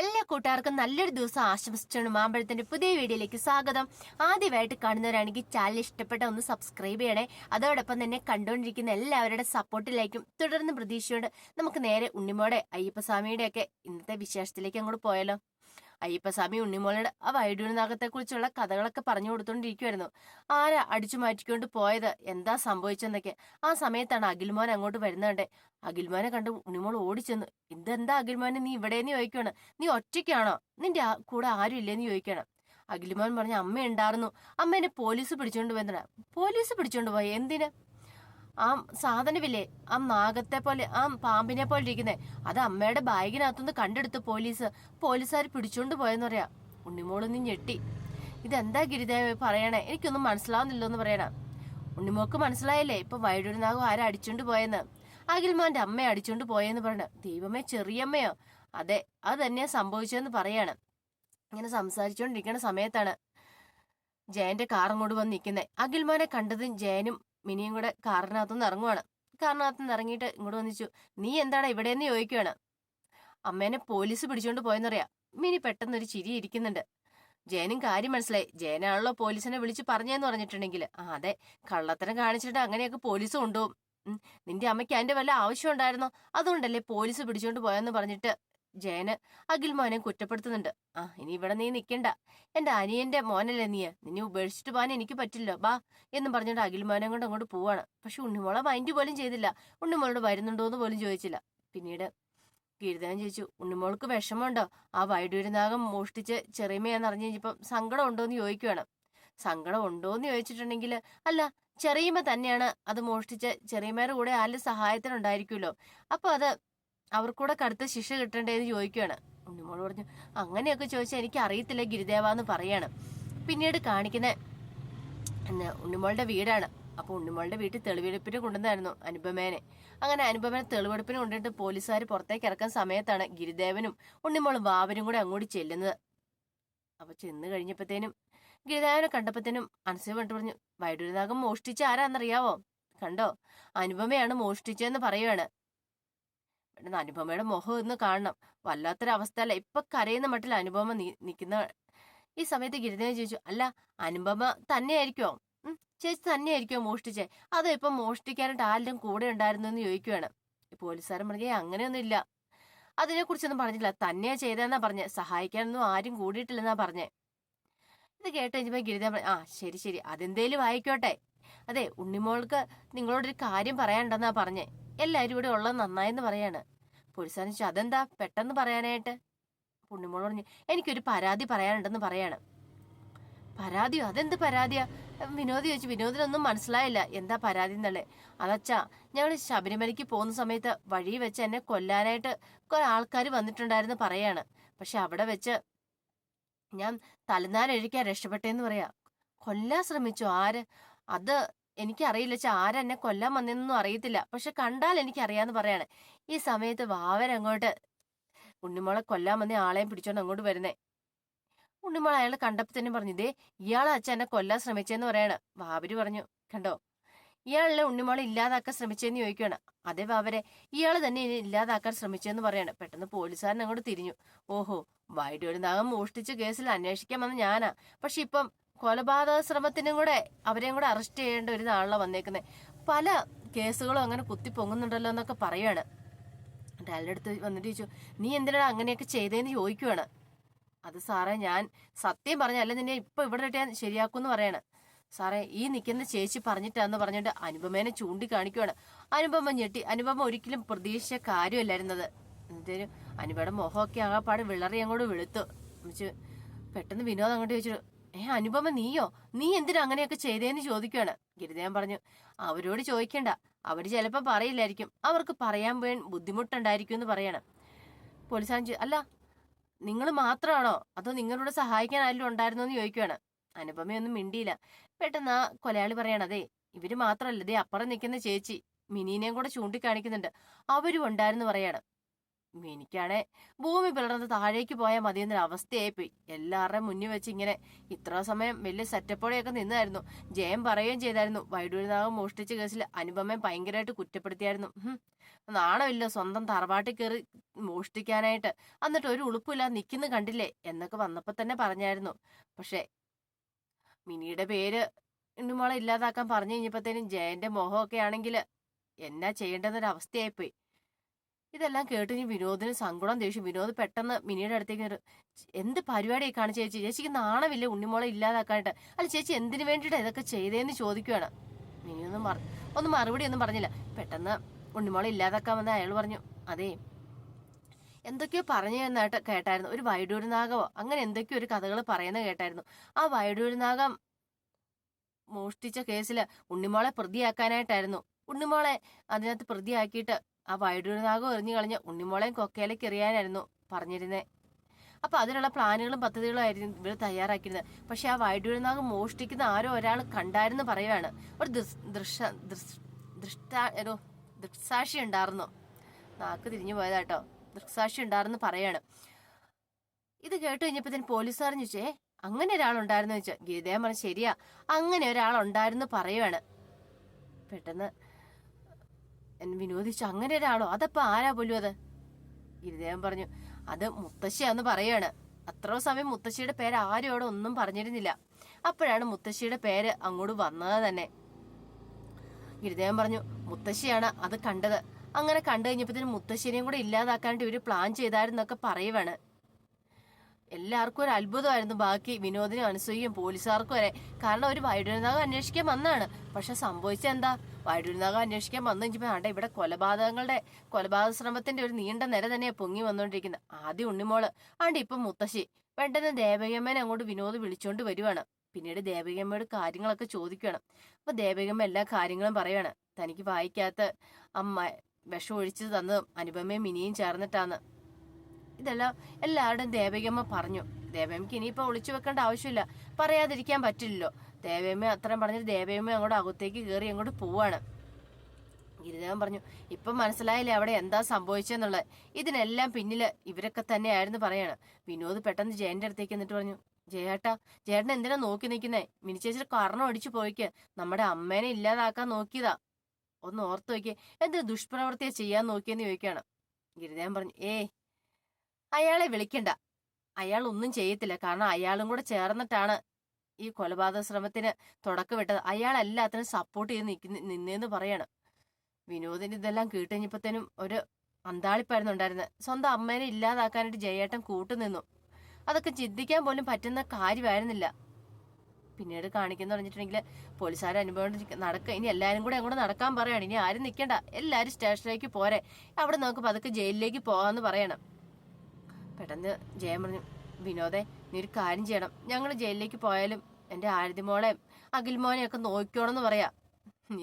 എല്ലാ കൂട്ടുകാർക്കും നല്ലൊരു ദിവസം ആശംസിച്ചാണ് മാമ്പഴത്തിന്റെ പുതിയ വീഡിയോയിലേക്ക് സ്വാഗതം. ആദ്യമായിട്ട് കാണുന്നവരാണെങ്കിൽ ചാനൽ ഇഷ്ടപ്പെട്ട ഒന്ന് സബ്സ്ക്രൈബ് ചെയ്യണേ. അതോടൊപ്പം തന്നെ കണ്ടുകൊണ്ടിരിക്കുന്ന എല്ലാവരുടെ സപ്പോർട്ടിലേക്കും തുടർന്ന് പ്രതീക്ഷയോട് നമുക്ക് നേരെ ഉണ്ണിമോടെ അയ്യപ്പസ്വാമിയുടെ ഒക്കെ ഇന്നത്തെ വിശേഷത്തിലേക്ക് അങ്ങോട്ട് പോയാലോ. അയ്യപ്പസ്വാമി ഉണ്ണിമോളയുടെ ആ വൈഡൂരിനാഗത്തെ കുറിച്ചുള്ള കഥകളൊക്കെ പറഞ്ഞു കൊടുത്തോണ്ടിരിക്കുവായിരുന്നു. ആരാ അടിച്ചു മാറ്റിക്കൊണ്ട് പോയത്? എന്താ സംഭവിച്ചെന്നൊക്കെ. ആ സമയത്താണ് അഖിൽമോൻ അങ്ങോട്ട് വരുന്നതേ അഖിൽമോനെ കണ്ട് ഉണ്ണിമോൾ ഓടിച്ചെന്നു. ഇതെന്താ അഖിൽമോനെ നീ ഇവിടെയെന്ന് ചോദിക്കണം നീ ഒറ്റയ്ക്കാണോ? നിന്റെ കൂടെ ആരും ഇല്ലേന്ന് ചോദിക്കണം അഖിൽമോൻ പറഞ്ഞ അമ്മ ഉണ്ടായിരുന്നു അമ്മേനെ പോലീസ് പിടിച്ചോണ്ട് പോയതാ പോലീസ് പിടിച്ചോണ്ട് പോയി? എന്തിന്? ആ സാധനമില്ലേ ആ നാഗത്തെ പോലെ ആ പാമ്പിനെ പോലെ ഇരിക്കുന്നെ. അത് അമ്മയുടെ ബാഗിനകത്തുനിന്ന് കണ്ടെടുത്ത് പോലീസ് പോലീസുകാർ പിടിച്ചോണ്ട് പോയെന്ന് പറയാ. ഉണ്ണിമോളൊന്ന് ഞെട്ടി. ഇതെന്താ ഗിരിദേവ പറയണേ? എനിക്കൊന്നും മനസ്സിലാവുന്നില്ലെന്ന് പറയണ. ഉണ്ണിമോക്ക് മനസ്സിലായല്ലേ? ഇപ്പൊ വൈഡൂരി നാഗം ആരാ അടിച്ചോണ്ട് പോയെന്ന്? അഖിൽമാന്റെ അമ്മയെ അടിച്ചോണ്ട് പോയെന്ന് പറയണ. ദൈവമേ ചെറിയമ്മയോ? അതെ അത് തന്നെയാ സംഭവിച്ചതെന്ന് പറയാണ്. ഇങ്ങനെ സംസാരിച്ചുകൊണ്ടിരിക്കുന്ന സമയത്താണ് ജയന്റെ കാറും അങ്ങോട്ട് വന്ന് നിൽക്കുന്നത് അഖിൽമാനെ കണ്ടതും ജയനും മിനിയും കൂടെ കാറിനകത്തുനിന്ന് ഇറങ്ങുവാണ്. കാറിനകത്തുനിന്ന് ഇറങ്ങിയിട്ട് ഇങ്ങോട്ട് വന്നിച്ചു നീ എന്താണ് ഇവിടെയെന്ന് ചോദിക്കുവാണ്? അമ്മേനെ പോലീസ് പിടിച്ചുകൊണ്ട് പോയെന്നറിയാം. മിനി പെട്ടെന്നൊരു ചിരി ഇരിക്കുന്നുണ്ട്. ജയനും കാര്യം മനസ്സിലായി. ജയനാണല്ലോ പോലീസിനെ വിളിച്ച് പറഞ്ഞതെന്ന് പറഞ്ഞിട്ടുണ്ടെങ്കിൽ. ആ അതെ കള്ളത്തരം കാണിച്ചിട്ട് അങ്ങനെയൊക്കെ പോലീസ് കൊണ്ടുപോകും. നിന്റെ അമ്മയ്ക്ക് അതിന്റെ വല്ല ആവശ്യം ഉണ്ടായിരുന്നോ? അതുകൊണ്ടല്ലേ പോലീസ് പിടിച്ചുകൊണ്ട് പോയെന്ന് പറഞ്ഞിട്ട് ജയന് അഖിൽ മോനെ കുറ്റപ്പെടുത്തുന്നുണ്ട്. ആ ഇനി ഇവിടെ നീ നിൽക്കണ്ട എന്റെ അനിയന്റെ മോനല്ലേ നീ? നിന്നെ ഉപേക്ഷിച്ചിട്ട് പോകാൻ എനിക്ക് പറ്റില്ല. ബാ എന്നും അഖിൽ മോനെ കൊണ്ട് അങ്ങോട്ട് പോവാണ്. പക്ഷെ ഉണ്ണിമോളെ മൈൻഡ് പോലും ചെയ്തില്ല. ഉണ്ണിമോളോട് വരുന്നുണ്ടോ എന്ന് പോലും ചോദിച്ചില്ല. പിന്നീട് ഗീരിതൻ ചോദിച്ചു ഉണ്ണിമോൾക്ക് വിഷമമുണ്ടോ? ആ വൈഡൂരിനാഗം മോഷ്ടിച്ച് ചെറിയമ്മയെന്ന് അറിഞ്ഞു കഴിഞ്ഞപ്പം സങ്കടം ഉണ്ടോ എന്ന് ചോദിക്കുവാണ്. സങ്കടം ഉണ്ടോ എന്ന് ചോദിച്ചിട്ടുണ്ടെങ്കിൽ അല്ല ചെറിയമ്മ തന്നെയാണ് അത് മോഷ്ടിച്ച് ചെറിയമ്മയുടെ കൂടെ ആരുടെ സഹായത്തിനുണ്ടായിരിക്കുമല്ലോ. അപ്പോൾ അത് അവർക്കൂടെ കടുത്ത ശിക്ഷ കിട്ടണ്ടേന്ന് ചോദിക്കുകയാണ് ഉണ്ണിമോൾ പറഞ്ഞു അങ്ങനെയൊക്കെ ചോദിച്ചാൽ എനിക്ക് അറിയത്തില്ല ഗിരിദേവ എന്ന് പറയാണ്. പിന്നീട് കാണിക്കുന്ന ഉണ്ണിമോളുടെ വീടാണ്. അപ്പോൾ ഉണ്ണിമോളുടെ വീട്ടിൽ തെളിവെടുപ്പിന് കൊണ്ടുവന്നായിരുന്നു അനുപമേനെ. അങ്ങനെ അനുപമേനെ തെളിവെടുപ്പിന് കൊണ്ടിട്ട് പോലീസുകാർ പുറത്തേക്ക് ഇറക്കാൻ സമയത്താണ് ഗിരിദേവനും ഉണ്ണിമോളും വാവനും കൂടെ അങ്ങോട്ട് ചെല്ലുന്നത്. അപ്പൊ ചെന്ന് കഴിഞ്ഞപ്പോഴത്തേനും ഗിരിദേവനെ കണ്ടപ്പോഴത്തേനും അനസൂയ പറഞ്ഞിട്ട് പറഞ്ഞു വൈഡൂരിനാഗം മോഷ്ടിച്ച ആരാന്നറിയാവോ? കണ്ടോ? അനുപമയാണ് മോഷ്ടിച്ചതെന്ന് പറയുവാണ്. പെട്ടെന്ന് അനുപമയുടെ മുഖം ഒന്ന് കാണണം. വല്ലാത്തൊരവസ്ഥയല്ല? ഇപ്പൊ കരയുന്ന മട്ടിൽ അനുപമ നിൽക്കുന്ന ഈ സമയത്ത് ഗിരിദേവൻ ചോദിച്ചു അല്ല അനുപമ തന്നെയായിരിക്കുമോ ചേച്ചി തന്നെയായിരിക്കുമോ മോഷ്ടിച്ചേ? അതോ ഇപ്പൊ മോഷ്ടിക്കാനായിട്ട് ആരുടെയും കൂടെ ഉണ്ടായിരുന്നു എന്ന് ചോദിക്കുവാണ്. ഈ പോലീസുകാരൻ പറഞ്ഞേ അങ്ങനെയൊന്നും ഇല്ല അതിനെ കുറിച്ചൊന്നും പറഞ്ഞില്ല തന്നെയാ ചെയ്തതെന്നാ പറഞ്ഞേ. സഹായിക്കാനൊന്നും ആരും കൂടിയിട്ടില്ലെന്നാ പറഞ്ഞേ. ഇത് കേട്ട് കഴിഞ്ഞപ്പോൾ ഗിരിദേവൻ ആ ശരി ശരി. അതെന്തേലും ആയിക്കോട്ടെ. അതെ ഉണ്ണിമോൾക്ക് നിങ്ങളോടൊരു കാര്യം പറയാനുണ്ടെന്നാ പറഞ്ഞേ. എല്ലാരും ഇവിടെ ഉള്ളത് നന്നായെന്ന് പറയാണ്. പോലീസുകാരൻ ചോദിച്ചു അതെന്താ? പെട്ടെന്ന് പറയാനായിട്ട്? ഉണ്ണിമോൾ പറഞ്ഞു എനിക്കൊരു പരാതി പറയാനുണ്ടെന്ന് പറയാണ്. പരാതിയോ? അതെന്ത് പരാതിയാ? വിനോദ് ചോദിച്ചു വിനോദിനൊന്നും മനസ്സിലായില്ല. എന്താ പരാതി എന്നുള്ളത് അതച്ചാ ഞങ്ങൾ ശബരിമലയ്ക്ക് പോകുന്ന സമയത്ത് വഴി വെച്ച് എന്നെ കൊല്ലാനായിട്ട് കുറെ ആൾക്കാർ വന്നിട്ടുണ്ടായിരുന്നു പറയാണ്. പക്ഷെ അവിടെ വെച്ച് ഞാൻ തലനാരഴിക്കാൻ രക്ഷപ്പെട്ടേന്ന് പറയാ. കൊല്ലാൻ ശ്രമിച്ചു? ആര്? അത് എനിക്കറിയില്ല ചാ ആരെന്നെ കൊല്ലാൻ വന്നെന്നൊന്നും അറിയത്തില്ല. പക്ഷെ കണ്ടാൽ എനിക്കറിയാന്ന് പറയാണ്. ഈ സമയത്ത് വാവരങ്ങോട്ട് ഉണ്ണിമോളെ കൊല്ലാൻ വന്ന ആളെയും പിടിച്ചോണ്ട് അങ്ങോട്ട് വരുന്നേ. ഉണ്ണിമോൾ അയാളെ കണ്ടപ്പോ തന്നെ പറഞ്ഞു ഇതേ ഇയാളെ അച്ഛൻ എന്നെ കൊല്ലാൻ ശ്രമിച്ചെന്ന് പറയാണ്. വാവര് പറഞ്ഞു കണ്ടോ? ഇയാളെ ഉണ്ണിമോളെ ഇല്ലാതാക്കാൻ ശ്രമിച്ചെന്ന് ചോദിക്കുകയാണ് അതേ വാവരെ ഇയാൾ തന്നെ ഇനി ഇല്ലാതാക്കാൻ ശ്രമിച്ചെന്ന് പറയാണ്. പെട്ടെന്ന് പോലീസുകാരൻ അങ്ങോട്ട് തിരിഞ്ഞു. ഓഹോ വൈഡൂര് നാഗം മോഷ്ടിച്ച കേസിൽ അന്വേഷിക്കാൻ വന്ന ഞാനാ. പക്ഷെ ഇപ്പം കൊലപാതക ശ്രമത്തിനും കൂടെ അവരെയും കൂടെ അറസ്റ്റ് ചെയ്യേണ്ട ഒരു നാളിലാണ് വന്നേക്കുന്നത് പല കേസുകളും അങ്ങനെ കുത്തി പൊങ്ങുന്നുണ്ടല്ലോ എന്നൊക്കെ പറയാണ് ഡാലിന്റെ അടുത്ത് വന്നിട്ട് ചോദിച്ചു നീ എന്തിനാണ് അങ്ങനെയൊക്കെ ചെയ്തതെന്ന് ചോദിക്കുവാണ്? അത് സാറേ ഞാൻ സത്യം പറഞ്ഞ അല്ല നിന്നെ ഇപ്പം ഇവിടെ ഇട്ട് ഞാൻ ശരിയാക്കുമെന്ന് പറയാണ്. സാറേ ഈ നിൽക്കുന്ന ചേച്ചി പറഞ്ഞിട്ടാന്ന് പറഞ്ഞിട്ട് അനുപമേനെ ചൂണ്ടിക്കാണിക്കുവാണ്. അനുപമ ഞെട്ടി അനുപമ ഒരിക്കലും പ്രതീക്ഷിച്ച കാര്യമല്ലായിരുന്നത്. എന്തേലും അനുപയുടെ മുഖമൊക്കെ ആകാപ്പാട് വിളറി അങ്ങോട്ട് വെളുത്തു. പെട്ടെന്ന് വിനോദം അങ്ങോട്ട് ചോദിച്ചു ഏ അനുപമ നീയോ? നീ എന്തിനാ അങ്ങനെയൊക്കെ ചെയ്തേന്ന് ചോദിക്കുകയാണ് ഗിരിദേവൻ പറഞ്ഞു അവരോട് ചോദിക്കണ്ട. അവർ ചിലപ്പോ പറയില്ലായിരിക്കും. അവർക്ക് പറയാൻ വേ ബുദ്ധിമുട്ടുണ്ടായിരിക്കും എന്ന് പറയണം പോലീസാഞ്ചു അല്ല നിങ്ങൾ മാത്രമാണോ? അതോ നിങ്ങളോട് സഹായിക്കാൻ ആരെങ്കിലും ഉണ്ടായിരുന്നോ എന്ന് ചോദിക്കുവാണ്. അനുപമയൊന്നും മിണ്ടിയില്ല. പെട്ടെന്ന് ആ കൊലയാളി പറയാണ് അതെ ഇവർ മാത്രമല്ല ദേ അപ്പുറം നിൽക്കുന്ന ചേച്ചി മിനീനെയും കൂടെ ചൂണ്ടിക്കാണിക്കുന്നുണ്ട്. അവരും ഉണ്ടായിരുന്നു പറയാണ്. എനിക്കാണെ ഭൂമി പിളർന്ന് താഴേക്ക് പോയാൽ മതിയെന്നൊരു അവസ്ഥയായിപ്പോയി എല്ലാവരുടെയും മുന്നിൽ വെച്ച് ഇങ്ങനെ ഇത്ര സമയം വലിയ സെറ്റപ്പോടെയൊക്കെ നിന്നായിരുന്നു. ജയം പറയുകയും ചെയ്തായിരുന്നു. വൈഡൂരിനാഗം മോഷ്ടിച്ച കേസിൽ അനുപമയെ ഭയങ്കരമായിട്ട് കുറ്റപ്പെടുത്തിയായിരുന്നു. നാണമില്ല സ്വന്തം തറവാട്ടിൽ കയറി മോഷ്ടിക്കാനായിട്ട്. എന്നിട്ട് ഒരു ഉളുപ്പില്ല നിൽക്കുന്ന കണ്ടില്ലേ? എന്നൊക്കെ വന്നപ്പോൾ തന്നെ പറഞ്ഞായിരുന്നു. പക്ഷേ മിനിയുടെ പേര് ഇന്നുമോളെ ഇല്ലാതാക്കാൻ പറഞ്ഞു കഴിഞ്ഞപ്പോഴത്തേനും ജയന്റെ മോഹമൊക്കെ ആണെങ്കിൽ എന്നാ ചെയ്യേണ്ടെന്നൊരു അവസ്ഥയായിപ്പോയി ഇതെല്ലാം കേട്ട് ഇനി വിനോദിന് സങ്കടം ദേഷ്യം. വിനോദ് പെട്ടെന്ന് മിനിയുടെ അടുത്തേക്ക് എന്ത് പരിപാടിയായി കാണും ചേച്ചി? ചേച്ചിക്ക് നാണമില്ല ഉണ്ണിമോളെ ഇല്ലാതാക്കാനായിട്ട്? അല്ല ചേച്ചി എന്തിനു വേണ്ടിയിട്ടാണ് ഇതൊക്കെ ചെയ്തേന്ന് ചോദിക്കുകയാണ് മിനിയൊന്നും മറ ഒന്നും മറുപടി ഒന്നും പറഞ്ഞില്ല. പെട്ടെന്ന് ഉണ്ണിമോളെ ഇല്ലാതാക്കാമെന്ന് അയാൾ പറഞ്ഞു അതേ എന്തൊക്കെയോ പറഞ്ഞു എന്നായിട്ട് കേട്ടായിരുന്നു. ഒരു വൈഡൂരി നാഗമോ അങ്ങനെ എന്തൊക്കെയോ ഒരു കഥകൾ പറയുന്നത് കേട്ടായിരുന്നു. ആ വൈഡൂരി നാഗം മോഷ്ടിച്ച കേസിൽ ഉണ്ണിമോളെ പ്രതിയാക്കാനായിട്ടായിരുന്നു. ഉണ്ണിമോളെ അതിനകത്ത് പ്രതിയാക്കിയിട്ട് ആ വൈഡൂര് നാഗം എറിഞ്ഞു കളഞ്ഞ ഉണ്ണിമോളെയും കൊക്കയിലേക്ക് എറിയാനായിരുന്നു പറഞ്ഞിരുന്നത് അപ്പൊ അതിനുള്ള പ്ലാനുകളും പദ്ധതികളും ആയിരുന്നു ഇവർ തയ്യാറാക്കിയിരുന്നത്. പക്ഷെ ആ വൈഡൂര് നാഗം മോഷ്ടിക്കുന്ന ആരോ ഒരാൾ കണ്ടായിരുന്നു പറയുവാണ്. ഒരു ദൃശ ദൃഷ്ടാ ഒരു ദൃക്സാക്ഷി ഉണ്ടായിരുന്നു നാക്ക് തിരിഞ്ഞു പോയതാട്ടോ. ദൃക്സാക്ഷി ഉണ്ടായിരുന്നു പറയാണ്. ഇത് കേട്ട് കഴിഞ്ഞപ്പോ പോലീസുകാരൻ ചോദിച്ചേ അങ്ങനെ ഒരാളുണ്ടായിരുന്നു വെച്ചു ഗീതയം പറഞ്ഞു ശരിയാ അങ്ങനെ ഒരാളുണ്ടായിരുന്നു പറയുവാണ്. പെട്ടെന്ന് വിനോദിച്ചു അങ്ങനെ ഒരാളോ അതപ്പോ ആരാ പോലും അത്? ഗിരിദേവൻ പറഞ്ഞു അത് മുത്തശ്ശിയാന്ന് പറയാണ്. അത്ര സമയം മുത്തശ്ശിയുടെ പേര് ആരും അവിടെ ഒന്നും പറഞ്ഞിരുന്നില്ല. അപ്പോഴാണ് മുത്തശ്ശിയുടെ പേര് അങ്ങോട്ട് വന്നത് തന്നെ. ഗിരിദേവൻ പറഞ്ഞു മുത്തശ്ശിയാണ് അത് കണ്ടത്. അങ്ങനെ കണ്ടു കഴിഞ്ഞപ്പോഴത്തേനും മുത്തശ്ശിനെയും കൂടെ ഇല്ലാതാക്കാനായിട്ട് ഇവർ പ്ലാൻ ചെയ്തായിരുന്നൊക്കെ പറയുവാണ്. എല്ലാവർക്കും ഒരു അത്ഭുതമായിരുന്നു. ബാക്കി വിനോദിനും അനുസരിക്കും പോലീസുകാർക്കും വരെ. കാരണം ഒരു വൈഡൂരിനാഗം അന്വേഷിക്കാൻ വന്നാണ്. പക്ഷെ സംഭവിച്ചത് എന്താ വൈഡൂരിനാഗം അന്വേഷിക്കാൻ വന്നു കഴിഞ്ഞപ്പോൾ ആണ്ട ഇവിടെ കൊലപാതകങ്ങളുടെ കൊലപാതക ശ്രമത്തിന്റെ ഒരു നീണ്ട നിര തന്നെയാണ് പൊങ്ങി വന്നുകൊണ്ടിരിക്കുന്നത്. ആദ്യം ഉണ്ണിമോൾ ആണ്ട് ഇപ്പം മുത്തശ്ശി. പെട്ടെന്ന് ദേവകമ്മേനെ അങ്ങോട്ട് വിനോദ് വിളിച്ചുകൊണ്ട് വരുവാണ്. പിന്നീട് ദേവകമ്മയോട് കാര്യങ്ങളൊക്കെ ചോദിക്കണം അപ്പൊ ദേവകമ്മ എല്ലാ കാര്യങ്ങളും പറയാണ് തനിക്ക് വായിക്കാത്ത അമ്മ വിഷം ഒഴിച്ചു തന്നതും അനുപമയും മിനിയും ചേർന്നിട്ടാന്ന്. ഇതെല്ലാം എല്ലാവരുടെയും ദേവകിയമ്മ പറഞ്ഞു. ദേവമ്മയ്ക്ക് ഇനിയിപ്പോൾ ഒളിച്ചു വെക്കേണ്ട ആവശ്യമില്ല. പറയാതിരിക്കാൻ പറ്റില്ലല്ലോ. ദേവയമ്മ അത്രയും പറഞ്ഞിട്ട് ദേവയമ്മ അങ്ങോട്ട് അകത്തേക്ക് കയറി അങ്ങോട്ട് പോവാണ്. ഗിരിദേവൻ പറഞ്ഞു ഇപ്പം മനസ്സിലായില്ലേ അവിടെ എന്താ സംഭവിച്ചെന്നുള്ളത്? ഇതിനെല്ലാം പിന്നിൽ ഇവരൊക്കെ തന്നെയായിരുന്നു പറയാണ്. വിനോദ് പെട്ടെന്ന് ജയന്റെ അടുത്തേക്ക് എന്നിട്ട് പറഞ്ഞു ജയേട്ടാ ജയേട്ടൻ എന്തിനാ നോക്കി നിൽക്കുന്നേ മിനിച്ചേച്ചി കർണം അടിച്ചു പോയിക്ക്. നമ്മുടെ അമ്മേനെ ഇല്ലാതാക്കാൻ നോക്കിയതാ. ഒന്ന് ഓർത്ത് നോക്കിയേ. എന്ത് ദുഷ്പ്രവർത്തിയാ ചെയ്യാൻ നോക്കിയെന്ന് ചോദിക്കുകയാണ്. ഗിരിദേവൻ പറഞ്ഞു ഏയ് അയാളെ വിളിക്കണ്ട. അയാൾ ഒന്നും ചെയ്യത്തില്ല. കാരണം അയാളും കൂടെ ചേർന്നിട്ടാണ് ഈ കൊലപാതക ശ്രമത്തിന് തുടക്കമിട്ടത് അയാൾ എല്ലാത്തിനും സപ്പോർട്ട് ചെയ്ത് നിൽക്കുന്ന നിന്നേന്ന് പറയാണ്. വിനോദിന് ഇതെല്ലാം കേട്ടുകഴിഞ്ഞപ്പോഴത്തേനും ഒരു അന്താളിപ്പായിരുന്നു ഉണ്ടായിരുന്നത് സ്വന്തം അമ്മേനെ ഇല്ലാതാക്കാനായിട്ട് ജയേട്ടൻ കൂട്ടുനിന്നു. അതൊക്കെ ചിന്തിക്കാൻ പോലും പറ്റുന്ന കാര്യമായിരുന്നില്ല. പിന്നീട് കാണിക്കുന്ന പറഞ്ഞിട്ടുണ്ടെങ്കിൽ പോലീസുകാർ അനുഭവം നടക്കുക ഇനി എല്ലാവരും കൂടെ അങ്ങോട്ട് നടക്കാൻ പറയാണ്. ഇനി ആരും നിൽക്കണ്ട എല്ലാവരും സ്റ്റേഷനിലേക്ക് പോരെ. അവിടെ നമുക്ക് പതുക്കെ ജയിലിലേക്ക് പോകാമെന്ന് പറയണം. പെട്ടെന്ന് ജയൻ പറഞ്ഞു വിനോദേ നീ ഒരു കാര്യം ചെയ്യണം. ഞങ്ങൾ ജയിലിലേക്ക് പോയാലും എന്റെ ആരതിമോളെ അഖിൽമോനെ ഒക്കെ നോക്കിക്കോണമെന്ന് പറയാ.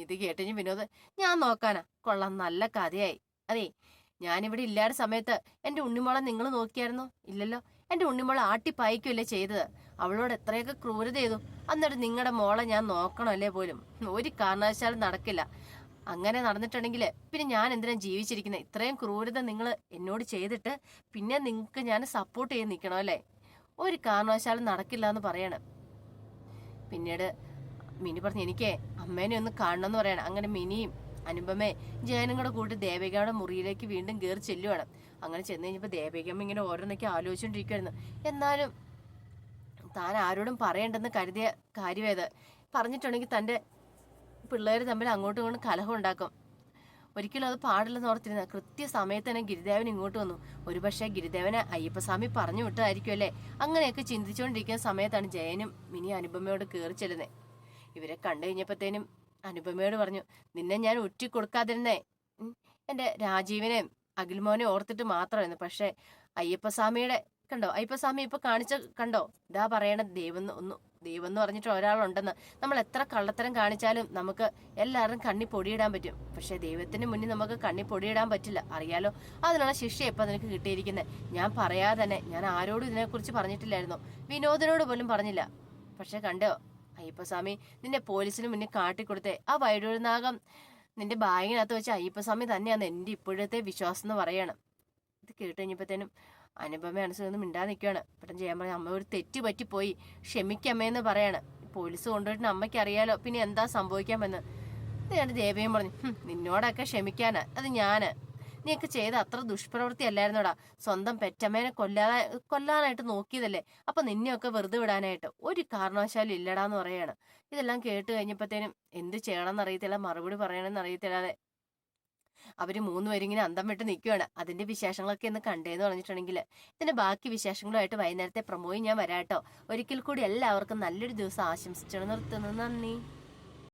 ഇത് കേട്ടുകഴിഞ്ഞ് വിനോദ് ഞാൻ നോക്കാനാ. കൊള്ളാം നല്ല കഥയായി. അതെ ഞാനിവിടെ ഇല്ലാത്ത സമയത്ത് എന്റെ ഉണ്ണിമോളെ നിങ്ങൾ നോക്കിയായിരുന്നോ? ഇല്ലല്ലോ എന്റെ ഉണ്ണിമോളെ ആട്ടിപ്പായിക്കുമല്ലേ ചെയ്തത്. അവളോട് എത്രയൊക്കെ ക്രൂരത ചെയ്തു. എന്നിട്ട് നിങ്ങളുടെ മോളെ ഞാൻ നോക്കണമല്ലേ പോലും. ഒരു കാരണവശാലും നടക്കില്ല. അങ്ങനെ നടന്നിട്ടുണ്ടെങ്കിൽ പിന്നെ ഞാൻ എന്തിനാ ജീവിച്ചിരിക്കുന്നത് ഇത്രയും ക്രൂരത നിങ്ങൾ എന്നോട് ചെയ്തിട്ട് പിന്നെ നിങ്ങൾക്ക് ഞാൻ സപ്പോർട്ട് ചെയ്ത് നിൽക്കണോ അല്ലേ? ഒരു കാരണവശാലും നടക്കില്ല എന്ന് പറയണം. പിന്നീട് മിനി പറഞ്ഞു എനിക്കേ അമ്മേനെ ഒന്ന് കാണണം എന്ന് പറയണം. അങ്ങനെ മിനിയും അനുപമേ ജയനും കൂടെ കൂട്ടി ദേവികയുടെ മുറിയിലേക്ക് വീണ്ടും കയറി ചെല്ലുവാണ്. അങ്ങനെ ചെന്ന് കഴിഞ്ഞപ്പോൾ ദേവികമ്മ ഇങ്ങനെ ഓരോന്നൊക്കെ ആലോചിച്ചുകൊണ്ടിരിക്കുവായിരുന്നു എന്നാലും താൻ ആരോടും പറയണ്ടെന്ന് കരുതിയ കാര്യമേത് പറഞ്ഞിട്ടുണ്ടെങ്കിൽ തന്റെ പിള്ളേർ തമ്മിൽ അങ്ങോട്ടും ഇങ്ങോട്ടും കലഹം ഉണ്ടാക്കും. ഒരിക്കലും അത് പാടില്ലെന്ന് ഓർത്തിരുന്ന കൃത്യസമയത്ത് തന്നെ ഗിരിദേവൻ ഇങ്ങോട്ട് വന്നു. ഒരുപക്ഷെ ഗിരിദേവനെ അയ്യപ്പസ്വാമി പറഞ്ഞു വിട്ടതായിരിക്കും അല്ലേ? അങ്ങനെയൊക്കെ ചിന്തിച്ചുകൊണ്ടിരിക്കുന്ന സമയത്താണ് ജയനും മിനി അനുപമയോട് കയറി ചെല്ലുന്നത് ഇവരെ കണ്ടു കഴിഞ്ഞപ്പോഴത്തേനും അനുപമയോട് പറഞ്ഞു നിന്നെ ഞാൻ ഉറ്റി കൊടുക്കാതിരുന്നേ എന്റെ രാജീവിനെയും അഖിൽമോനെ ഓർത്തിട്ട് മാത്രമായിരുന്നു. പക്ഷേ അയ്യപ്പസ്വാമിയുടെ കണ്ടോ? അയ്യപ്പസ്വാമി ഇപ്പൊ കാണിച്ച കണ്ടോ? ഇതാ പറയണ ദൈവം ഒന്ന് ദൈവം എന്ന് പറഞ്ഞിട്ട് ഒരാളുണ്ടെന്ന്. നമ്മൾ എത്ര കള്ളത്തരം കാണിച്ചാലും നമുക്ക് എല്ലാവരും കണ്ണി പൊടിയിടാൻ പറ്റും. പക്ഷെ ദൈവത്തിന് മുന്നിൽ നമുക്ക് കണ്ണി പൊടിയിടാൻ പറ്റില്ല. അറിയാലോ? അതിനുള്ള ശിക്ഷ ഇപ്പൊ നിനക്ക് കിട്ടിയിരിക്കുന്നത്? ഞാൻ പറയാതെ തന്നെ ഞാൻ ആരോടും ഇതിനെക്കുറിച്ച് പറഞ്ഞിട്ടില്ലായിരുന്നു. വിനോദിനോട് പോലും പറഞ്ഞില്ല. പക്ഷെ കണ്ടോ? അയ്യപ്പസ്വാമി നിന്നെ പോലീസിന് മുന്നിൽ കാട്ടിക്കൊടുത്തേ. ആ വൈഡൂരിനാഗം നിന്റെ ബാഗിനകത്ത് വെച്ച അയ്യപ്പസ്വാമി തന്നെയാണ് എന്റെ ഇപ്പോഴത്തെ വിശ്വാസം എന്ന് പറയണം. ഇത് കേട്ട് കഴിഞ്ഞപ്പോഴത്തേനും അനുപമ അനുസരിച്ച് മിണ്ടാതെ നിൽക്കുകയാണ്. പെട്ടെന്ന് ചെയ്യാൻ പറഞ്ഞു അമ്മ ഒരു തെറ്റ് പറ്റിപ്പോയി. ക്ഷമിക്കമ്മേന്ന് പറയാണ്. പോലീസ് കൊണ്ടുപോയിട്ട് അമ്മയ്ക്ക് അറിയാലോ പിന്നെ എന്താ സംഭവിക്കാമെന്ന്. എന്നിട്ട് ദേവയും പറഞ്ഞു "ഹും, നിന്നോടൊക്കെ ക്ഷമിക്കാനാ. അത് ഞാൻ. നീയൊക്കെ ചെയ്ത അത്ര ദുഷ്പ്രവൃത്തി അല്ലായിരുന്നോടാ സ്വന്തം പെറ്റമ്മേനെ കൊല്ലാതെ കൊല്ലാനായിട്ട് നോക്കിയതല്ലേ. അപ്പൊ നിന്നെയൊക്കെ വെറുതെ വിടാനായിട്ട് ഒരു കാരണവശാലും ഇല്ലടാന്ന് പറയാണ്. ഇതെല്ലാം കേട്ട് കഴിഞ്ഞപ്പോഴത്തേനും എന്ത് ചെയ്യണമെന്ന് അറിയത്തില്ല മറുപടി പറയണമെന്ന് അറിയത്തില്ലാതെ അവർ മൂന്നുപേരും ഇങ്ങനെ അന്തം വിട്ട് നിൽക്കുകയാണ് അതിന്റെ വിശേഷങ്ങളൊക്കെ ഒന്ന് കണ്ടേന്ന് പറഞ്ഞിട്ടുണ്ടെങ്കിൽ ഇതിന്റെ ബാക്കി വിശേഷങ്ങളുമായിട്ട് വൈകുന്നേരത്തെ പ്രമോയും ഞാൻ വരാട്ടോ. ഒരിക്കൽ കൂടി എല്ലാവർക്കും നല്ലൊരു ദിവസം ആശംസിച്ചു നിർത്തുന്നു. നന്ദി.